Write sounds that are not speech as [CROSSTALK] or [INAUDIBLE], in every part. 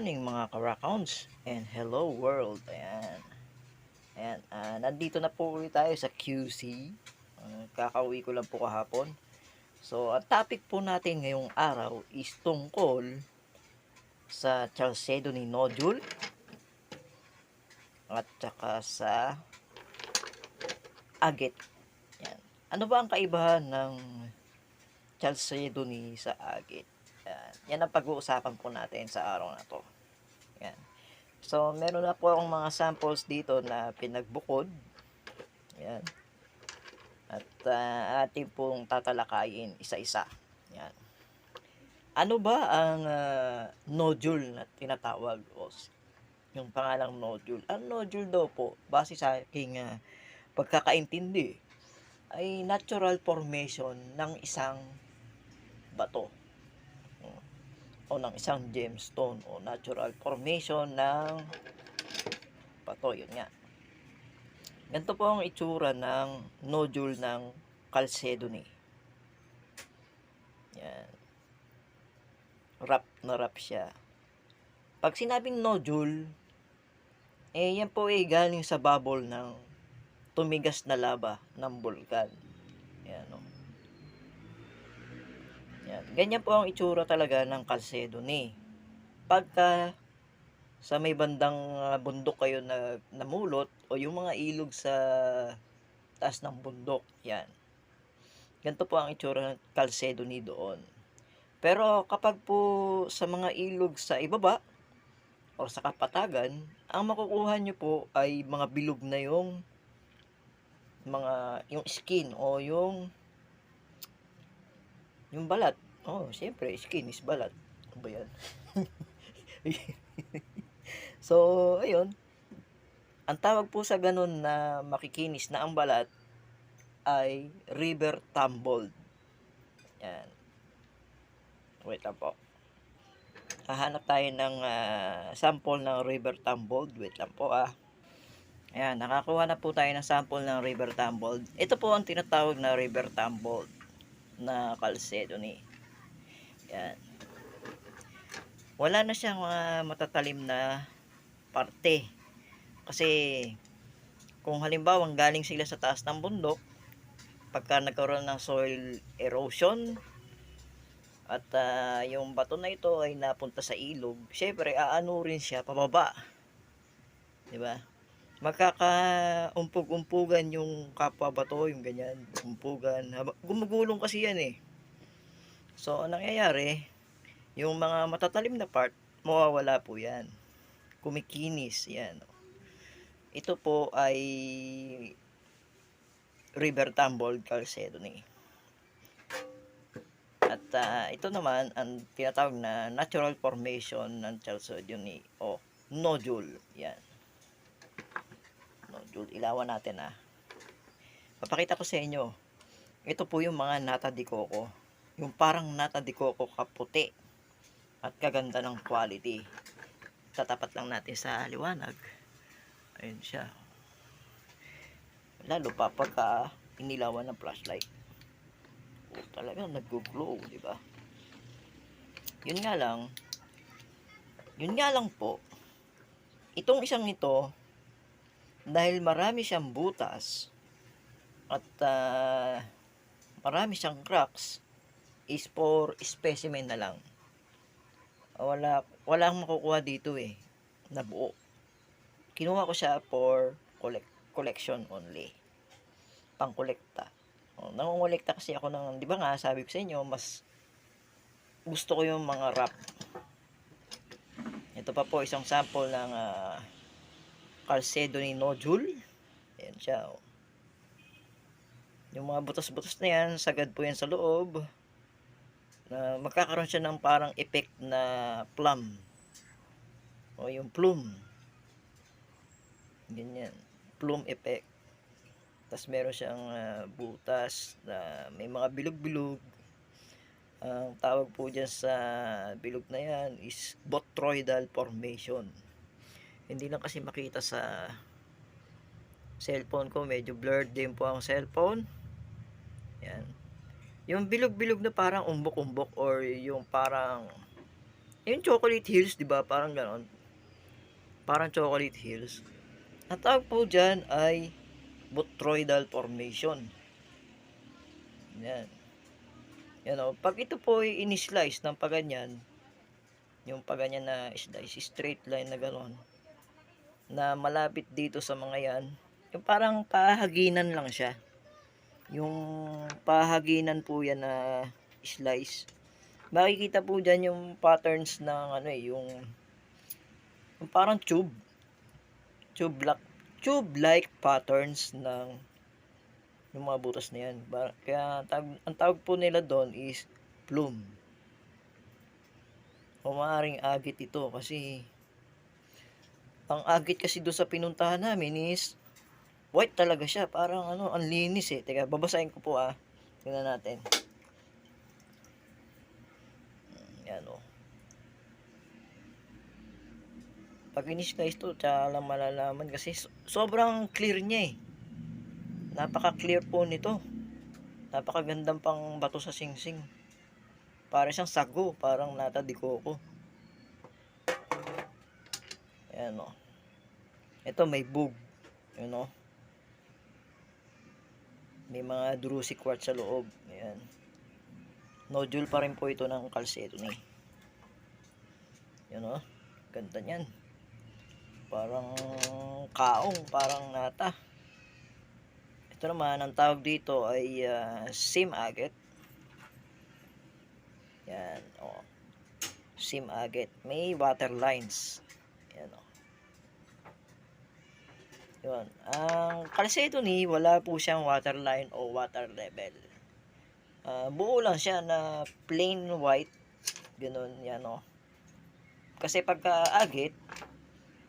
morning mga ka-raccoons and hello world. Ayan. Ayan, ah, nandito na po tayo sa QC. Ah, kakauwi ko lang po kahapon. So, ang topic po natin ngayong araw is tungkol sa Chalcedo ni Nodule at saka sa agit. Yan. Ano ba ang kaibahan ng Chalcedo ni sa agit? Yan. Yan ang pag-uusapan po natin sa araw na to. Yan. So, meron na po akong mga samples dito na pinagbukod. Yan. At ah, ating pong tatalakayin isa-isa. Yan. Ano ba ang ah, nodule na tinatawag o yung pangalang nodule? Ang nodule daw po, base sa aking ah, pagkakaintindi, ay natural formation ng isang bato o ng isang gemstone o natural formation ng bato. Yun nga. Ganito po ang itsura ng nodule ng Chalcedony. Yan. Wrap na wrap siya. Pag sinabing nodule, eh yan po ay galing sa bubble ng tumigas na lava ng bulkan. Yan o. Yan. Ganyan po ang itsura talaga ng Chalcedony. Pagka sa may bandang ah, bundok kayo na namulot o yung mga ilog sa taas ng bundok, yan. Ganito po ang itsura ng Chalcedony doon. Pero kapag po sa mga ilog sa ibaba o sa kapatagan, ang makukuha nyo po ay mga bilog na yung mga yung skin o yung yung balat. Oh, siyempre, skin is balat. Ano ba yan? [LAUGHS] so, ayun. Ang tawag po sa ganun na makikinis na ang balat ay river tumbled. Yan. Wait lang po. Hahanap tayo ng ah, sample ng river tumbled. Wait lang po ah. Ayan, nakakuha na po tayo ng sample ng river tumbled. Ito po ang tinatawag na river tumbled na Chalcedony. Yan. Wala na siyang mga matatalim na parte. Kasi kung halimbawa galing sila sa taas ng bundok, pagka nagkaroon ng soil erosion at ah, yung bato na ito ay napunta sa ilog, syempre aano rin siya pababa. 'Di ba? Magkakaumpog-umpugan yung kapwa bato, yung ganyan, umpugan. Gumugulong kasi yan eh. So, ang nangyayari, yung mga matatalim na part, mawawala po yan. Kumikinis, yan. Ito po ay River Tumbled Chalcedony. At ah, ito naman, ang tinatawag na natural formation ng Chalcedony o nodule. Yan. Nodule. Ilawan natin ah. Papakita ko sa inyo. Ito po yung mga nata de coco. Yung parang nata de coco kaputi. At kaganda ng quality. Tatapat lang natin sa liwanag. Ayun siya. Lalo pa pagka inilawan ng flashlight. Oh, talagang nag-glow, di ba? Yun nga lang, yun nga lang po, itong isang ito, dahil marami siyang butas, at ah, marami siyang cracks, is for specimen na lang. Wala, wala akong makukuha dito eh, na buo. Kinuha ko siya for collect, collection only. Pang kolekta. Oh, nangongolekta kasi ako ng, di ba nga, sabi ko sa inyo, mas gusto ko yung mga wrap. Ito pa po, isang sample ng uh, Chalcedony nodule. Ayan siya, oh. Yung mga butas-butas na yan, sagad po yan sa loob. Na magkakaroon siya ng parang effect na plum. O yung plume. Ganyan. Plume effect. Tapos meron siyang ah, butas na may mga bilog-bilog. Ang tawag po dyan sa bilog na yan is botroidal formation. Hindi lang kasi makita sa cellphone ko. Medyo blurred din po ang cellphone. Yan. Yung bilog-bilog na parang umbok-umbok or yung parang yung chocolate hills, di ba? Parang ganon. Parang chocolate hills. Ang tawag po dyan ay botryoidal formation. Yan. Yan o. Pag ito po ay in-slice ng paganyan, yung paganyan na slice, straight line na ganon, na malapit dito sa mga yan, yung parang pahaginan lang siya. Yung pahaginan po yan na slice. Makikita po dyan yung patterns ng ano eh, yung, yung parang tube. Tube like, tube like patterns ng yung mga butas na yan. Kaya tawag, ang tawag po nila doon is plume. O maaaring agit ito kasi ang agit kasi doon sa pinuntahan namin is white talaga siya. Parang ano, ang linis eh. Teka, babasahin ko po ah. Tingnan natin. Yan o. Pag inis guys to, tsaka lang malalaman kasi so- sobrang clear niya eh. Napaka-clear po nito. Napakagandang pang bato sa singsing. Para siyang sago, parang nata di coco. Ayan o. Ito may bug. Yun o. May mga drusi quartz sa loob. Ayan. Nodule pa rin po ito ng calcetony. Yun o. Ganda niyan. Parang kaong, parang nata. Ito naman, ang tawag dito ay uh, sim agate. Yan, o. Sim agate. May water lines. Yan, o. Yun. Ang calcetony, wala po siyang water line o water level. Ah, buo lang siya na plain white. Ganun, yan, o. Kasi pagka agate,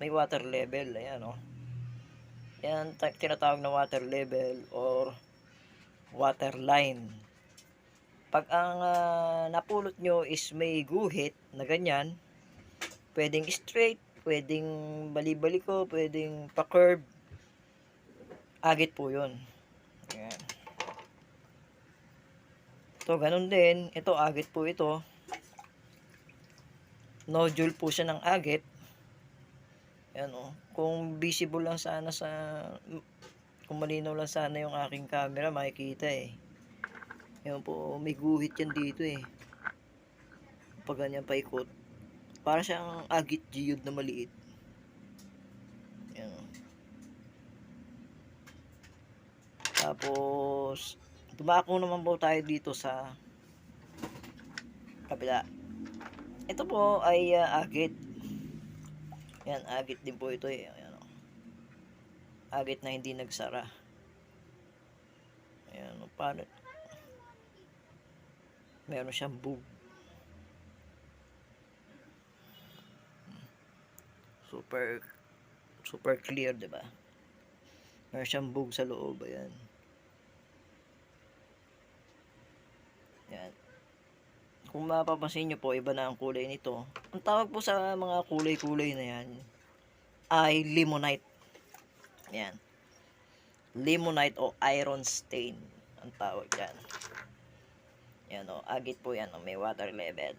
may water level. Ayan, o. Yan, ta- tinatawag na water level or water line. Pag ang ah, napulot nyo is may guhit na ganyan, pwedeng straight, pwedeng bali-baliko, pwedeng pa-curve. Agit po yun. Ayan. Ito, ganun din. Ito, agit po ito. Nodule po siya ng agit. Ayan o. Kung visible lang sana sa... Kung malinaw lang sana yung aking camera, makikita eh. Ayan po, may guhit yan dito eh. Pag ganyan paikot. Para siyang agit geode na maliit. Ayan. Tapos, dumako naman po tayo dito sa kabila. Ito po ay ah, agit. Yan, agit din po ito eh. Ayan, o. Agit na hindi nagsara. Ayan, o, paano? Meron siyang bug. Super super clear, 'di ba? Meron siyang bug sa loob, ayan. Yan. Kung mapapansin nyo po, iba na ang kulay nito. Ang tawag po sa mga kulay-kulay na yan ay limonite. Yan. Limonite o iron stain ang tawag yan. Yan o, agit po yan o, may water level.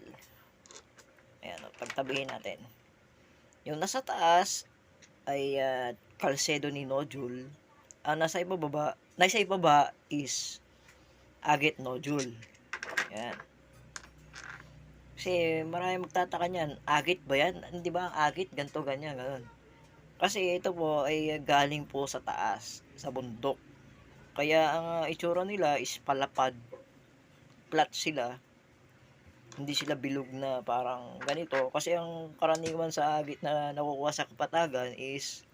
Ayan o, pagtabihin natin. Yung nasa taas ay uh, calcedony nodule. Ang nasa ibaba, nasa ibaba is agate nodule. Yan. Kasi marami magtataka niyan, agit ba yan? Hindi ba ang agit? Ganto, ganyan, ganun. Kasi ito po ay galing po sa taas, sa bundok. Kaya ang uh, itsura nila is palapad. Flat sila. Hindi sila bilog na parang ganito. Kasi ang karaniwan sa agit na nakukuha sa kapatagan is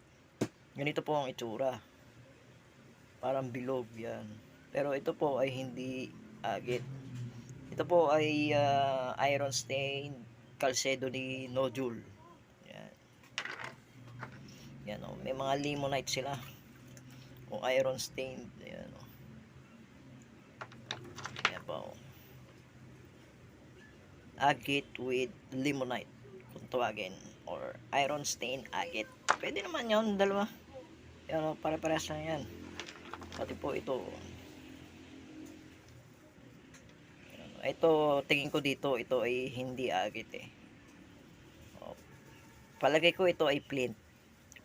ganito po ang itsura. Parang bilog yan. Pero ito po ay hindi agit. Ito po ay uh, iron stain calcedony nodule. Yan. Yan oh, may mga limonite sila. O iron stain, yan oh. Yan po. Agate with limonite kung tawagin or iron stain agate. Pwede naman 'yon, dalawa. Yan oh, pare-parehas lang yan. Pati po ito. Ito, tingin ko dito, ito ay hindi agit eh. Palagay ko ito ay flint.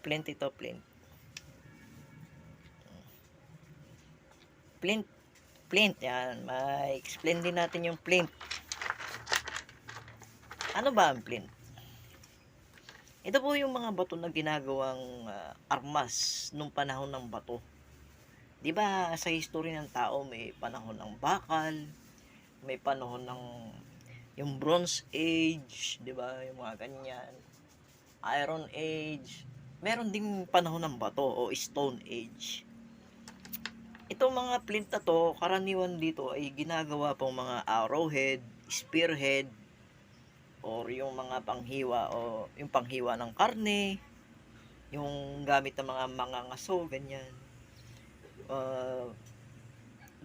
Flint ito, flint. Flint. Flint, yan. Ma-explain din natin yung flint. Ano ba ang flint? Ito po yung mga bato na ginagawang ah, armas nung panahon ng bato. 'Di ba sa history ng tao may panahon ng bakal, may panahon ng yung Bronze Age, 'di ba? Yung mga ganyan. Iron Age. Meron ding panahon ng bato o Stone Age. Itong mga flint to, karaniwan dito ay ginagawa pong mga arrowhead, spearhead, or yung mga panghiwa o yung panghiwa ng karne, yung gamit ng mga mangangaso, ganyan. Uh,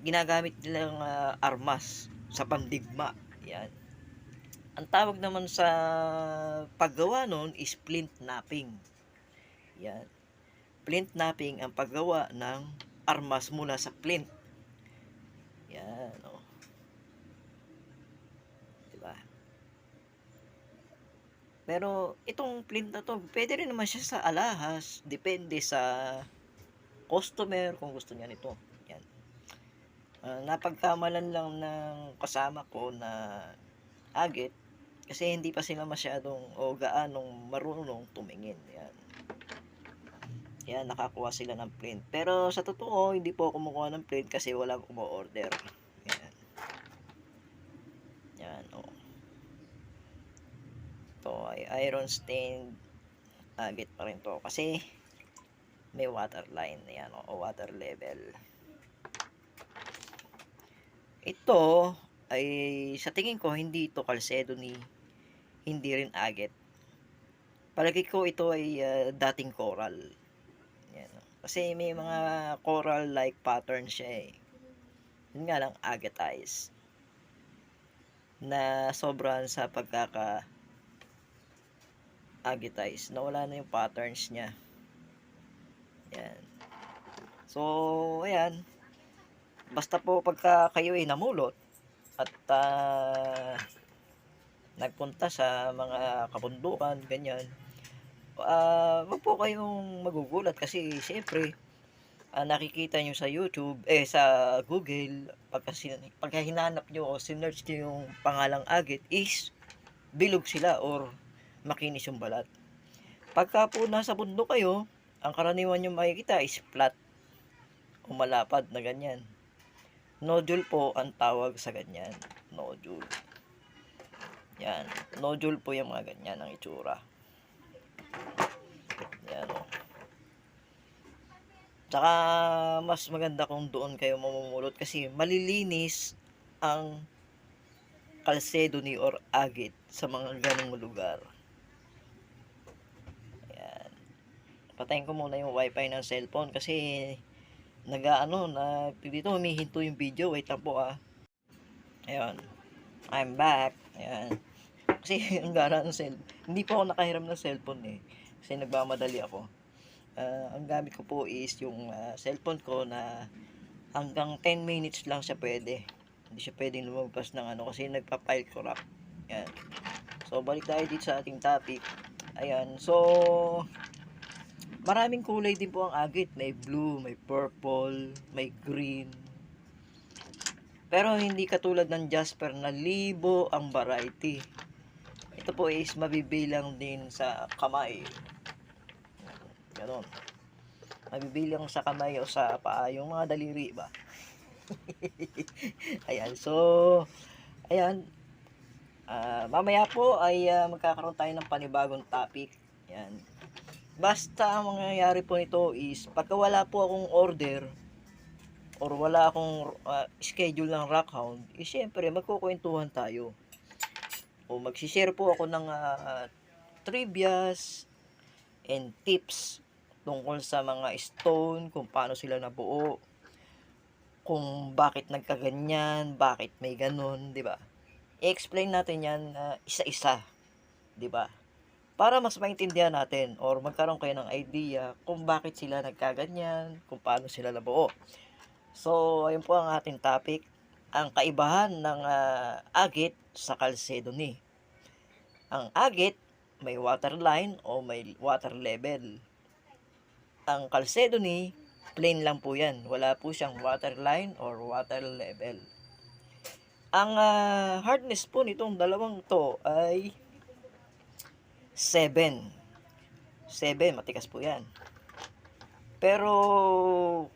ginagamit nilang ah, armas sa pandigma. Yan. Ang tawag naman sa paggawa nun is flint napping. Yan. Flint napping ang paggawa ng armas mula sa flint. Yan, oh. Diba? Pero itong flint na to, pwede rin naman siya sa alahas. Depende sa customer kung gusto niya nito. Yan. Ah, napagkamalan lang ng kasama ko na agit kasi hindi pa sila masyadong o gaanong marunong tumingin. Yan. Yan, nakakuha sila ng print. Pero sa totoo, hindi po ako kumukuha ng print kasi wala akong order. Yan. Yan, oh. Ito ay iron stained agit pa rin to. Kasi may water line yan o water level. Ito ay sa tingin ko hindi ito kalsedo ni hindi rin agit. Palagi ko ito ay ah, dating coral. Yan, o. kasi may mga coral like pattern siya eh. Yun nga lang agatize na sobrang sa pagkaka agitize. Nawala na yung patterns niya. Yan. So ayan. Basta po pagka kayo ay namulot at ah, nagpunta sa mga kabundukan ganyan ah wag po kayong magugulat kasi siyempre ah, nakikita nyo sa YouTube eh sa Google pagka, pagka hinanap nyo o sinearch nyo yung pangalang agit is bilog sila or makinis yung balat. Pagka po nasa bundok kayo, ang karaniwan nyo makikita is flat o malapad na ganyan. Nodule po ang tawag sa ganyan. Nodule. Yan. Nodule po yung mga ganyan ang itsura. Yan o. Tsaka mas maganda kung doon kayo mamumulot kasi malilinis ang kalsedoni or agit sa mga ganong lugar. Ayan. Patayin ko muna yung wifi ng cellphone kasi nagaano na dito humihinto yung video. Wait lang po ah. Ayan. I'm back. Ayan. Kasi [LAUGHS] ang gara ng cell. Hindi po ako nakahiram ng cellphone eh. Kasi nagmamadali ako. Ah, ang gamit ko po is yung ah, cellphone ko na hanggang 10 minutes lang siya pwede. Hindi siya pwedeng lumagpas ng ano kasi nagpa-file corrupt. Yan. So, balik tayo dito sa ating topic. Ayan. So, maraming kulay din po ang agit. May blue, may purple, may green. Pero hindi katulad ng Jasper na libo ang variety. Ito po is mabibilang din sa kamay. Ganon. Mabibilang sa kamay o sa paa. Yung mga daliri ba? [LAUGHS] ayan. So, ayan. Ah, mamaya po ay ah, magkakaroon tayo ng panibagong topic. Ayan. Basta ang mangyayari po nito is pagka wala po akong order or wala akong ah, schedule ng rock hound, eh syempre magkukwentuhan tayo. O magsishare po ako ng ah, trivias and tips tungkol sa mga stone, kung paano sila nabuo, kung bakit nagkaganyan, bakit may ganun, 'di ba? I-explain natin 'yan ah, isa-isa, 'di ba? Para mas maintindihan natin or magkaroon kayo ng idea kung bakit sila nagkaganyan, kung paano sila nabuo. So, ayun po ang ating topic, ang kaibahan ng ah, agit sa kalsedoni. Ang agit, may water line o may water level. Ang Chalcedony, plain lang po yan. Wala po siyang water line or water level. Ang ah, hardness po nitong dalawang to ay 7. 7, matikas po yan. Pero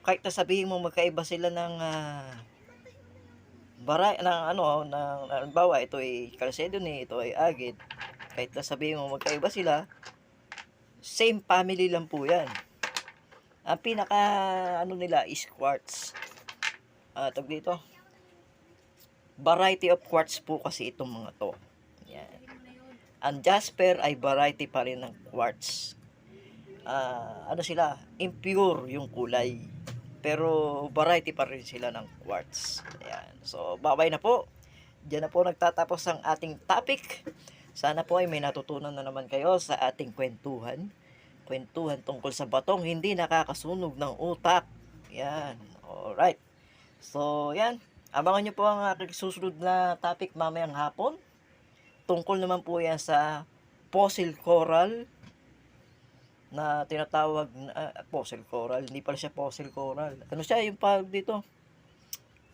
kahit na sabihin mo magkaiba sila ng ah, baray ng ano ng halimbawa ito ay Chalcedony, ito ay agate. Kahit na sabihin mo magkaiba sila, same family lang po 'yan. Ang pinaka ano nila is quartz. Ah, tag dito. Variety of quartz po kasi itong mga to. Yan. Ang jasper ay variety pa rin ng quartz. Ah, ano sila? Impure yung kulay. Pero variety pa rin sila ng quartz. Ayan. So, babay na po. Diyan na po nagtatapos ang ating topic. Sana po ay may natutunan na naman kayo sa ating kwentuhan. Kwentuhan tungkol sa batong hindi nakakasunog ng utak. Yan. Alright. So, yan. Abangan nyo po ang aking susunod na topic mamayang hapon. Tungkol naman po yan sa fossil coral na tinatawag na ah, fossil coral. Hindi pala siya fossil coral. Ano siya yung pag dito?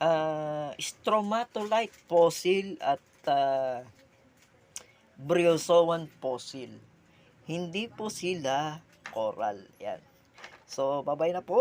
Ah, stromatolite fossil at ah, bryozoan fossil. Hindi po sila coral. Yan. So, babay na po.